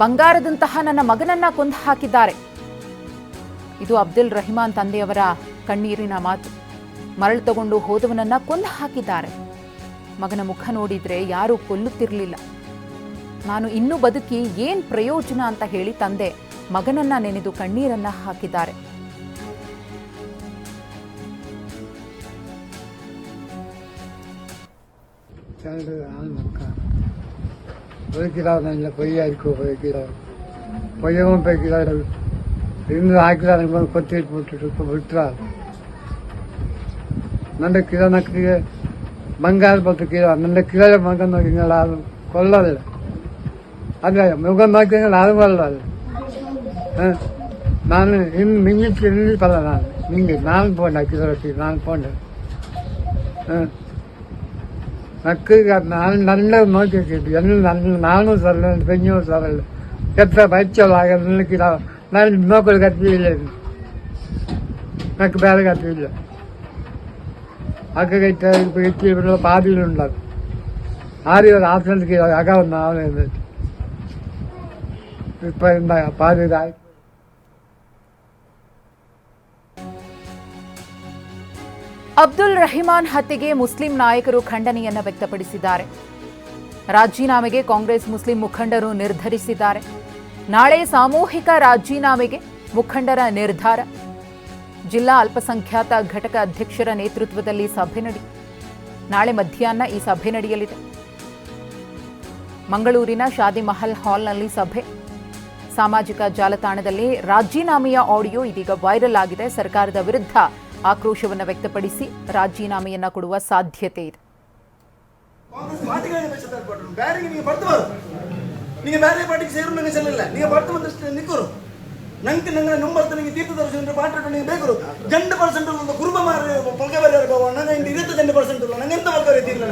ಬಂಗಾರದಂತಹ ನನ್ನ ಮಗನನ್ನ ಕೊಂದು ಹಾಕಿದ್ದಾರೆ. ಇದು ಅಬ್ದುಲ್ ರಹಿಮಾನ್ ತಂದೆಯವರ ಕಣ್ಣೀರಿನ ಮಾತು. ಮರಳು ತಗೊಂಡು ಹೋದವನನ್ನ ಕೊಂದು ಹಾಕಿದ್ದಾರೆ. ಮಗನ ಮುಖ ನೋಡಿದ್ರೆ ಯಾರೂ ಕೊಲ್ಲುತ್ತಿರಲಿಲ್ಲ. ನಾನು ಇನ್ನೂ ಬದುಕಿ ಏನ್ ಪ್ರಯೋಜನ ಅಂತ ಹೇಳಿ ತಂದೆ ಮಗನನ್ನ ನೆನೆದು ಕಣ್ಣೀರನ್ನ ಹಾಕಿದ್ದಾರೆ. பொய்க்கிறார் இல்லை பொய்யா இருக்கு பொய்க்கிறார் பொய்யவும் பொய்க்கிறார் இருந்து ஆக்கிறார் கொத்தி போட்டு விட்டுறார் நல்ல கீழே நக்கிய மங்கால் பத்து கீழே நல்ல கீழே மகன் நோக்கிங்களா அது கொள்ளதில்லை அது முகம் நோக்கிங்களா அது கொள்ளாது நான் இன்னும் மிஞ்சிட்டு இருந்து பல நான் நீங்கள் நான் போண்டேன் கீழே நான் போண்டேன் ஆ மக்கு நான் நல்ல நோக்கி கேட்டு என்ன நல்ல நானும் சொல்ல பெண்ணும் சொல்லல எத்த பயிற்சியலாக நினைக்கிறான் நான் நோக்கள் கற்பியில் எனக்கு வேலை கற்பியில் அக்க கைட்ட பிடிச்சி பாதியில் உண்டாது ஆரி ஒரு ஆசனத்துக்கு அக்கா ஒன்று ஆவணம் இருந்துச்சு இப்போ இருந்தா பாதி ಅಬ್ದುಲ್ ರಹಿಮಾನ್ ಹತ್ಯೆಗೆ ಮುಸ್ಲಿಂ ನಾಯಕರು ಖಂಡನೆಯನ್ನು ವ್ಯಕ್ತಪಡಿಸಿದ್ದಾರೆ. ರಾಜೀನಾಮೆಗೆ ಕಾಂಗ್ರೆಸ್ ಮುಸ್ಲಿಂ ಮುಖಂಡರು ನಿರ್ಧರಿಸಿದ್ದಾರೆ. ನಾಳೆ ಸಾಮೂಹಿಕ ರಾಜೀನಾಮೆಗೆ ಮುಖಂಡರ ನಿರ್ಧಾರ. ಜಿಲ್ಲಾ ಅಲ್ಪಸಂಖ್ಯಾತ ಘಟಕ ಅಧ್ಯಕ್ಷರ ನೇತೃತ್ವದಲ್ಲಿ ಸಭೆ ನಡೆ, ನಾಳೆ ಮಧ್ಯಾಹ್ನ ಈ ಸಭೆ ನಡೆಯಲಿದೆ. ಮಂಗಳೂರಿನ ಶಾದಿ ಮಹಲ್ ಹಾಲ್ನಲ್ಲಿ ಸಭೆ. ಸಾಮಾಜಿಕ ಜಾಲತಾಣದಲ್ಲಿ ರಾಜೀನಾಮೆಯ ಆಡಿಯೋ ಇದೀಗ ವೈರಲ್ ಆಗಿದೆ. ಸರ್ಕಾರದ ವಿರುದ್ಧ ಆಕ್ರೋಶವನ್ನು ವ್ಯಕ್ತಪಡಿಸಿ ರಾಜೀನಾಮೆಯನ್ನು ಕೊಡುವ ಸಾಧ್ಯತೆ ಇದೆ. ನಿಮಗೆ ಬೇರೆ ಪಾರ್ಟಿಗೆ ಸೇರು ನನಗೆ ಚೆಲ್ಲ ನೀವು ಬರ್ತವಂತಷ್ಟೇ ನಿಕ್ಕರು ನಂಗೆ ನಂಗೆ ನಂಬರ್ ನನಗೆ ತೀರ್ಥ ದರ್ಶನ ಪಾರ್ಟಿ ನನಗೆ ಬೇಕು. ಗಂಡ ಪರ್ಸೆಂಟ್ ಒಂದು ಕುರುಬ ಮಾರಿ ಪೊಲ್ಕೆ ಬರೆಯ ನನ್ನ ಹೆಂಗೆ ಇರುತ್ತೆ ಗಂಡ ಪರ್ಸೆಂಟ್ ಇಲ್ಲ. ನಂಗೆ ಎಂತ ಬರ್ತಾರೆ ತೀರ್ಲ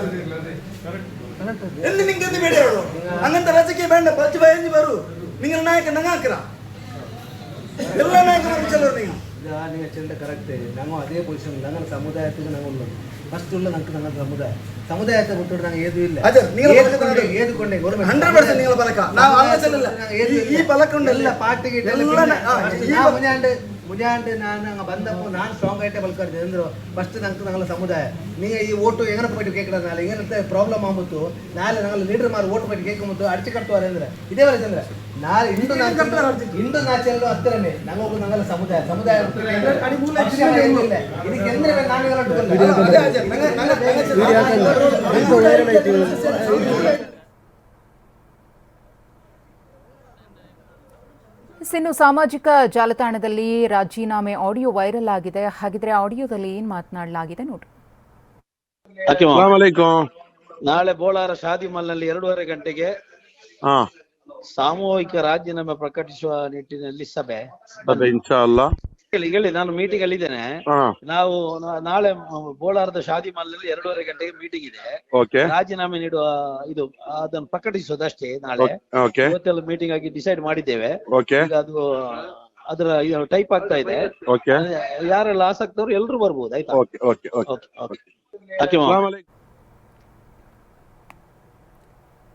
ಎಲ್ಲಿ ನಿಂಗೆ ಎಂದು ಬೇಡ ಹೇಳು. ಹಂಗಂತ ರಾಜಕೀಯ ಬೇಡ. ಪಚ್ಚ ಬಯಂಜಿ ಬರು. ನಿಂಗೆ ನಾಯಕ ನಂಗೆ ಹಾಕಿರ. ಎಲ್ಲ ನಾಯಕರು ಚೆಲ್ಲರು ನೀವು. ഇതാ നിങ്ങൾ വെച്ചതിന്റെ കറക്റ്റ് ഞങ്ങൾ അതേ പൊസിഷൻ ഞങ്ങളുടെ സമുദായത്തിൽ ഞങ്ങളുള്ളത് ഫസ്റ്റ് ഉള്ള ഞങ്ങൾക്ക് ഞങ്ങളുടെ സമുദായം. സമുദായത്തെ വിട്ടോട് ഞങ്ങൾ ഏതുമില്ല ഏത് കൊണ്ടേ ഗവൺമെന്റ് ഈ പലക്കുണ്ടല്ല? പാട്ട് കേട്ടല്ല ಮುಜಾಂಡೆ ನಾನು ಹಂಗೆ ಬಂದಪ್ಪ ನಾನು ಸ್ಟ್ರಾಂಗ್ ಆಯ್ತೆ ಬಲ್ಕರ್ದು ಅಂದರು ಫಸ್ಟ್ ನಂಗೆ ನಂಗಲ್ಲ ಸಮುದಾಯ ನೀವು ಈ ಓಟು ಹೆಂಗನ ಪಟ್ಟು ಕೇಳ್ಕೊಡ ನಾಳೆ ಏನಂತ ಪ್ರಾಬ್ಲಮ್ ಆಗ್ಬಿಟ್ಟು ನಾಳೆ ನಂಗಲ್ಲ ಲೀಡರ್ ಮಾರು ಓಟ್ ಪಟ್ಟು ಕೇಳ್ಕೊಂಬಿಟ್ಟು ಅಡಚಿ ಕಟ್ತಾರೆ ಅಂದ್ರೆ ಇದೇ ಬರ ಚಂದ್ರ ನಾಳೆ ಇಂದು ನಾಚು ಇಂದು ನಾಚೆಲ್ಲೂ ಹತ್ತಿರನೇ ನಂಗೊಬ್ಬರು ನಂಗಲ್ಲ ಸಮುದಾಯ ಸಮುದಾಯ ಇದಕ್ಕೆ ಅಂದ್ರೆ ನಾನು ಇನ್ನು ಸಾಮಾಜಿಕ ಜಾಲತಾಣದಲ್ಲಿ ರಾಜೀನಾಮೆ ಆಡಿಯೋ ವೈರಲ್ ಆಗಿದೆ. ಹಾಗಿದ್ರೆ ಆಡಿಯೋದಲ್ಲಿ ಏನ್ ಮಾತನಾಡಲಾಗಿದೆ ನೋಡಿ ನಾಳೆ ಬೋಳಾರ ಶಾದಿ ಮಲ್ನಲ್ಲಿ ಎರಡೂವರೆ ಗಂಟೆಗೆ ಹಾ. ಸಾಮೂಹಿಕ ರಾಜೀನಾಮೆ ಪ್ರಕಟಿಸುವ ನಿಟ್ಟಿನಲ್ಲಿ ಸಭೆ. ಅದೇ ಇನ್ಶಾ ಅಲ್ಲಾ. ಹೇಳಿ ಹೇಳಿ ನಾನು ಮೀಟಿಂಗ್ ಅಲ್ಲಿ ಇದ್ದೇನೆ. ನಾವು ನಾಳೆ ಬೋಳಾರದ ಶಾದಿ ಮಾಲ್ನಲ್ಲಿ ಎರಡೂವರೆ ಗಂಟೆಗೆ ಮೀಟಿಂಗ್ ಇದೆ. ರಾಜೀನಾಮೆ ನೀಡುವ ಇದು ಅದನ್ನು ಪ್ರಕಟಿಸೋದಷ್ಟೇ ನಾಳೆ. ಓಕೆ ಇವತ್ತೆಲ್ಲ ಮೀಟಿಂಗ್ ಆಗಿ ಡಿಸೈಡ್ ಮಾಡಿದ್ದೇವೆ. ಈಗ ಅದು ಅದರ ಟೈಪ್ ಆಗ್ತಾ ಇದೆ. ಯಾರೆಲ್ಲ ಆಸಕ್ತರು ಎಲ್ಲರೂ ಬರ್ಬೋದು ಆಯ್ತಾ?